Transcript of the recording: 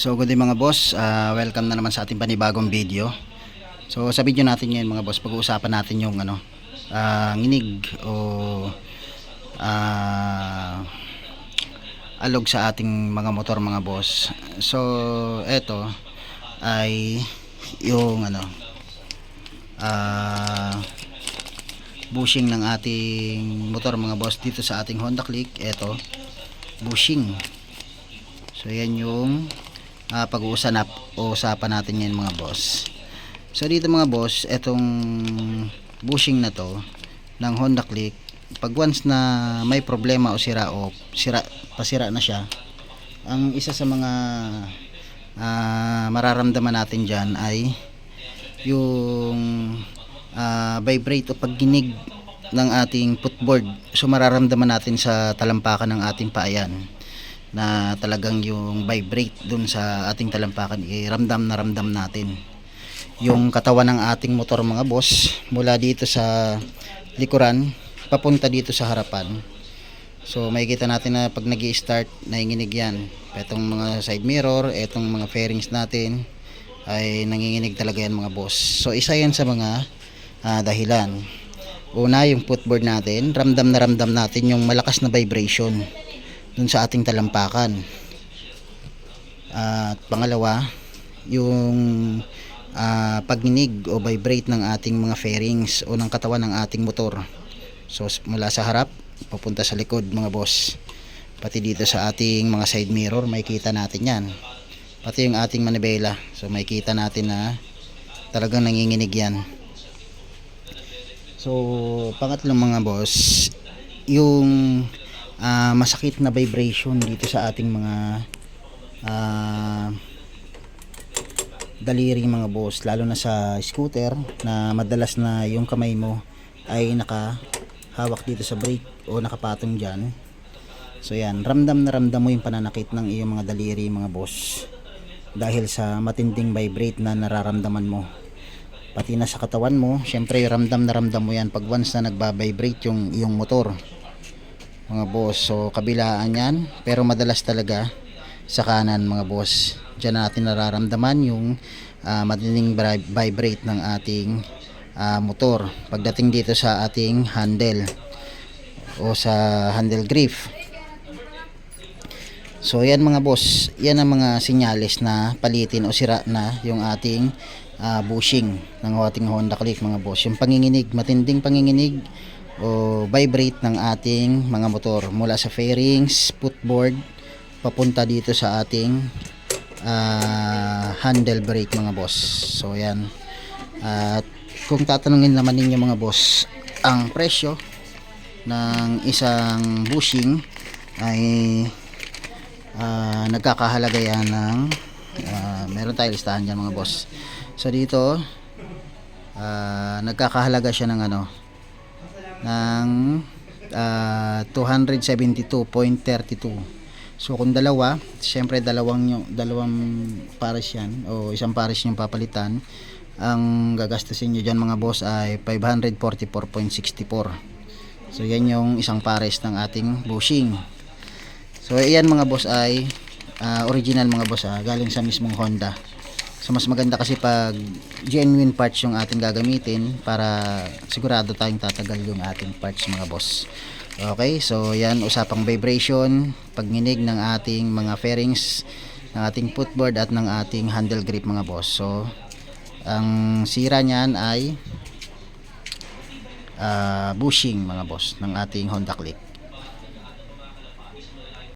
So good day mga boss, Ah, welcome na naman sa ating panibagong video. So sa video natin ngayon mga boss, pag-uusapan natin yung ano, ah, nginig o ah, alog sa ating mga motor mga boss. So eto ay yung ano ah bushing ng ating motor mga boss dito sa ating Honda Click. Eto, bushing. So yan yung uh, pag-uusapan usapan natin yan mga boss. So dito mga boss, etong bushing na to ng Honda Click, pag once na may problema o sira o sira, pasira na siya, ang isa sa mga ah, mararamdaman natin dyan ay yung ah, vibrate o pagginig ng ating footboard. So mararamdaman natin sa talampakan ng ating paayan na talagang yung vibrate dun sa ating talampakan eh, ramdam na ramdam natin. Yung katawan ng ating motor mga boss mula dito sa likuran papunta dito sa harapan. So makikita natin na pag nag start nanginginig yan. Itong mga side mirror itong mga fairings natin ay nanginginig talaga yan mga boss. So isa yan sa mga ah, dahilan. Una yung footboard natin ramdam na ramdam natin yung malakas na vibration dun sa ating talampakan. At pangalawa, yung ah, pagninig o vibrate ng ating mga fairings o ng katawan ng ating motor. So mula sa harap, papunta sa likod mga boss. Pati dito sa ating mga side mirror, makikita natin yan. Pati yung ating manibela. So makikita natin na talagang nanginginig yan. So pangatlong mga boss, yung ah, masakit na vibration dito sa ating mga ah, daliri mga boss lalo na sa scooter na madalas na yung kamay mo ay nakahawak dito sa brake o nakapatong dyan. So yan ramdam na ramdam mo yung pananakit ng iyong mga daliri mga boss dahil sa matinding vibrate na nararamdaman mo. Pati na sa katawan mo syempre ramdam na ramdam mo yan pag once na nagbabibrate yung iyong motor mga boss. So kabilaan yan pero madalas talaga sa kanan mga boss. Diyan natin nararamdaman yung uh, vib- vibrate ng ating ah, motor. Pagdating dito sa ating handle o sa handle grip. So yan mga boss, yan ang mga senyales na palitin o sira na yung ating ah, bushing ng ating Honda Click mga boss. Yung panginginig, matinding panginginig o vibrate ng ating mga motor mula sa fairings, footboard, papunta dito sa ating ah, handle brake mga boss. So yan. At kung tatanungin naman ninyo mga boss, ang presyo ng isang bushing ay ah, nagkakahalaga yan ng ah, meron tayo listahan dyan mga boss. So dito ah, nagkakahalaga siya ng ano ng ah, 272.32 so kung dalawa syempre dalawang dalawang pares yan o isang pares yung papalitan ang gagastusin nyo dyan mga boss ay 544.64 so yan yung isang pares ng ating bushing. So yan mga boss ay ah, original mga boss ah, galing sa mismong Honda So mas maganda kasi pag genuine parts yung ating gagamitin para sigurado tayong tatagal yung ating parts mga boss. Okay, so yan usapang vibration, pagninig ng ating mga fairings, ng ating footboard at ng ating handle grip mga boss. So ang sira niyan ay ah, bushing mga boss ng ating Honda Click.